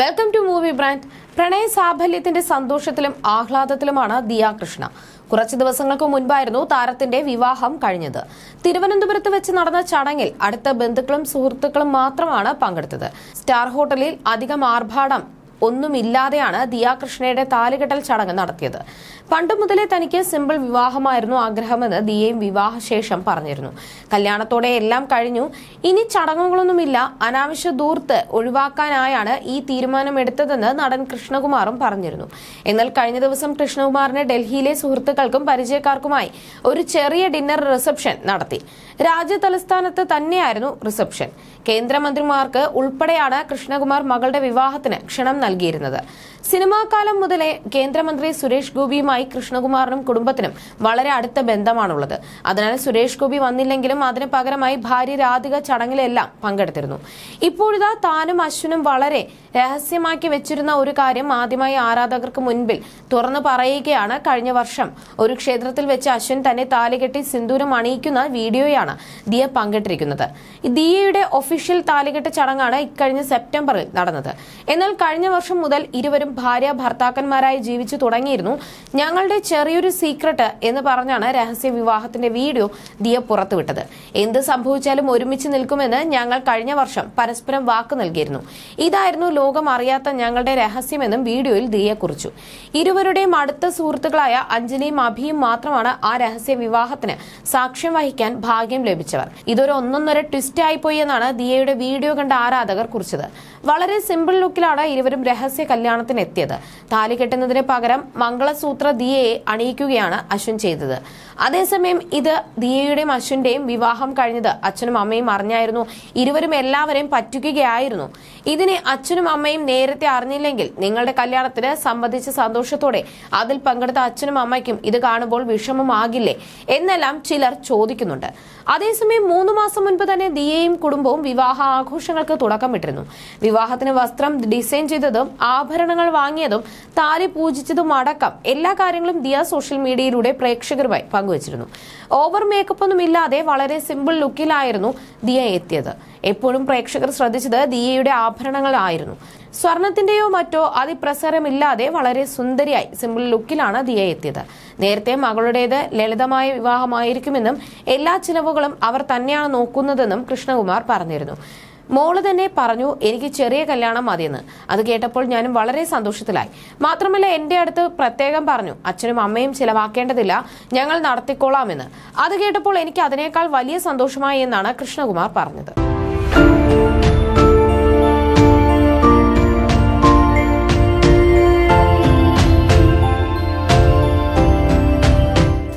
Welcome to movie brand പ്രണയ സാഫല്യത്തിന്റെ സന്തോഷത്തിലും ആഹ്ലാദത്തിലുമാണ് ദിയ കൃഷ്ണ. കുറച്ച് ദിവസങ്ങൾക്ക് മുൻപായിരുന്നു താരത്തിന്റെ വിവാഹം കഴിഞ്ഞത്. തിരുവനന്തപുരത്ത് വെച്ച് നടന്ന ചടങ്ങിൽ അടുത്ത ബന്ധുക്കളും സുഹൃത്തുക്കളും മാത്രമാണ് പങ്കെടുത്തത്. സ്റ്റാർ ഹോട്ടലിൽ അധികം ആർഭാടം ഒന്നുമില്ലാതെയാണ് ദിയാകൃഷ്ണയുടെ താലുകെട്ടൽ ചടങ്ങ് നടത്തിയത്. പണ്ട് മുതലേ തനിക്ക് സിമ്പിൾ വിവാഹമായിരുന്നു ആഗ്രഹമെന്ന് ദിയയും വിവാഹശേഷം പറഞ്ഞിരുന്നു. കല്യാണത്തോടെ എല്ലാം കഴിഞ്ഞു. ഇനി ചടങ്ങുകളൊന്നുമില്ല. അനാവശ്യ ദൂർത്ത് ഒഴിവാക്കാനായാണ് ഈ തീരുമാനമെടുത്തതെന്ന് നടൻ കൃഷ്ണകുമാറും പറഞ്ഞിരുന്നു. എന്നാൽ കഴിഞ്ഞ ദിവസം കൃഷ്ണകുമാറിന് ഡൽഹിയിലെ സുഹൃത്തുക്കൾക്കും പരിചയക്കാർക്കുമായി ഒരു ചെറിയ ഡിന്നർ റിസപ്ഷൻ നടത്തി. രാജ്യ തലസ്ഥാനത്ത് തന്നെയായിരുന്നു റിസപ്ഷൻ. കേന്ദ്രമന്ത്രിമാർക്ക് ഉൾപ്പെടെയാണ് കൃഷ്ണകുമാർ മകളുടെ വിവാഹത്തിന് ക്ഷണം നൽകിയിരുന്നത്. സിനിമാകാലം മുതലേ കേന്ദ്രമന്ത്രി സുരേഷ് ഗോപിയുമായി കൃഷ്ണകുമാറിനും കുടുംബത്തിനും വളരെ അടുത്ത ബന്ധമാണുള്ളത്. അതിനാൽ സുരേഷ് ഗോപി വന്നില്ലെങ്കിലും അതിന് പകരമായി ഭാര്യ രാധിക ചടങ്ങിലെല്ലാം പങ്കെടുത്തിരുന്നു. ഇപ്പോഴിതാ താനും അശ്വിനും വളരെ രഹസ്യമാക്കി വെച്ചിരുന്ന ഒരു കാര്യം ആദ്യമായി ആരാധകർക്ക് മുൻപിൽ തുറന്നു പറയുകയാണ്. കഴിഞ്ഞ വർഷം ഒരു ക്ഷേത്രത്തിൽ വെച്ച് അശ്വിൻ തന്നെ താലികെട്ടി സിന്ദൂരം അണിയിക്കുന്ന വീഡിയോയാണ് ദിയ പങ്കിട്ടിരിക്കുന്നത്. ദിയയുടെ ഒഫീഷ്യൽ താലികെട്ട് ചടങ്ങാണ് ഇക്കഴിഞ്ഞ സെപ്റ്റംബറിൽ നടന്നത്. എന്നാൽ കഴിഞ്ഞ വർഷം മുതൽ ഇരുവരും ഭാര്യ ഭർത്താക്കന്മാരായി ജീവിച്ചു തുടങ്ങിയിരുന്നു. ഞങ്ങളുടെ ചെറിയൊരു സീക്രട്ട് എന്ന് പറഞ്ഞാണ് രഹസ്യ വിവാഹത്തിന്റെ വീഡിയോ ദിയ പുറത്തുവിട്ടത്. എന്ത് സംഭവിച്ചാലും ഒരുമിച്ച് നിൽക്കുമെന്ന് ഞങ്ങൾ കഴിഞ്ഞ വർഷം പരസ്പരം വാക്ക് നൽകിയിരുന്നു. ഇതായിരുന്നു ലോകം അറിയാത്ത ഞങ്ങളുടെ രഹസ്യമെന്നും വീഡിയോയിൽ ദിയ കുറിച്ചു. ഇരുവരുടെയും അടുത്ത സുഹൃത്തുക്കളായ അഞ്ജലിയും അഭിയും മാത്രമാണ് ആ രഹസ്യ വിവാഹത്തിന് സാക്ഷ്യം വഹിക്കാൻ ഭാഗ്യം ലഭിച്ചവർ. ഇതൊരു ഒന്നൊന്നര ട്വിസ്റ്റ് ആയിപ്പോയി എന്നാണ് ദിയയുടെ വീഡിയോ കണ്ട ആരാധകർ കുറിച്ചത്. വളരെ സിമ്പിൾ ലുക്കിലാണ് ഇരുവരും രഹസ്യ കല്യാണത്തിന് എത്തിയത്. താലി കെട്ടുന്നതിന് പകരം മംഗളസൂത്ര ദിയയെ അണിയിക്കുകയാണ് അശ്വിൻ ചെയ്തത്. അതേസമയം ഇത് ദിയയുടെയും അശ്വിന്റെയും വിവാഹം കഴിഞ്ഞത് അച്ഛനും അമ്മയും അറിഞ്ഞായിരുന്നു. ഇരുവരും എല്ലാവരെയും പറ്റിക്കുകയായിരുന്നു. ഇതിനെ അച്ഛനും അമ്മയും നേരത്തെ അറിഞ്ഞില്ലെങ്കിൽ നിങ്ങളുടെ കല്യാണത്തിന് സംബന്ധിച്ച സന്തോഷത്തോടെ അതിൽ പങ്കെടുത്ത അച്ഛനും അമ്മയ്ക്കും ഇത് കാണുമ്പോൾ വിഷമമാകില്ലേ എന്നെല്ലാം ചിലർ ചോദിക്കുന്നുണ്ട്. അതേസമയം മൂന്ന് മാസം മുൻപ് തന്നെ ദിയയും കുടുംബവും വിവാഹ ആഘോഷങ്ങൾക്ക് തുടക്കമിട്ടിരുന്നു. വിവാഹത്തിന് വസ്ത്രം ഡിസൈൻ ചെയ്തതും ആഭരണങ്ങൾ വാങ്ങിയതും താലി പൂജിച്ചതും അടക്കം എല്ലാ കാര്യങ്ങളും ദിയ സോഷ്യൽ മീഡിയയിലൂടെ പ്രേക്ഷകരുമായി പങ്കുവച്ചിരുന്നു. ഓവർ മേക്കപ്പ് ഒന്നും ഇല്ലാതെ വളരെ സിമ്പിൾ ലുക്കിലായിരുന്നു ദിയ എത്തിയത്. എപ്പോഴും പ്രേക്ഷകർ ശ്രദ്ധിച്ചത് ദിയയുടെ ആഭരണങ്ങളായിരുന്നു. സ്വർണത്തിന്റെയോ മറ്റോ അതിപ്രസരമില്ലാതെ വളരെ സുന്ദരിയായി സിമ്പിൾ ലുക്കിലാണ് ദിയ എത്തിയത്. നേരത്തെ മകളുടേത് ലളിതമായ വിവാഹമായിരിക്കുമെന്നും എല്ലാ ചിലവുകളും അവർ തന്നെയാണ് നോക്കുന്നതെന്നും കൃഷ്ണകുമാർ പറഞ്ഞിരുന്നു. മോൾ തന്നെ പറഞ്ഞു എനിക്ക് ചെറിയ കല്യാണം മതിയെന്ന്. അത് കേട്ടപ്പോൾ ഞാനും വളരെ സന്തോഷത്തിലായി. മാത്രമല്ല എന്റെ അടുത്ത് പ്രത്യേകം പറഞ്ഞു അച്ഛനും അമ്മയും ചിലവാക്കേണ്ടതില്ല ഞങ്ങൾ നടത്തിക്കോളാമെന്ന് അത് കേട്ടപ്പോൾ എനിക്ക് അതിനേക്കാൾ വലിയ സന്തോഷമായി എന്നാണ് കൃഷ്ണകുമാർ പറഞ്ഞത്. Thank you.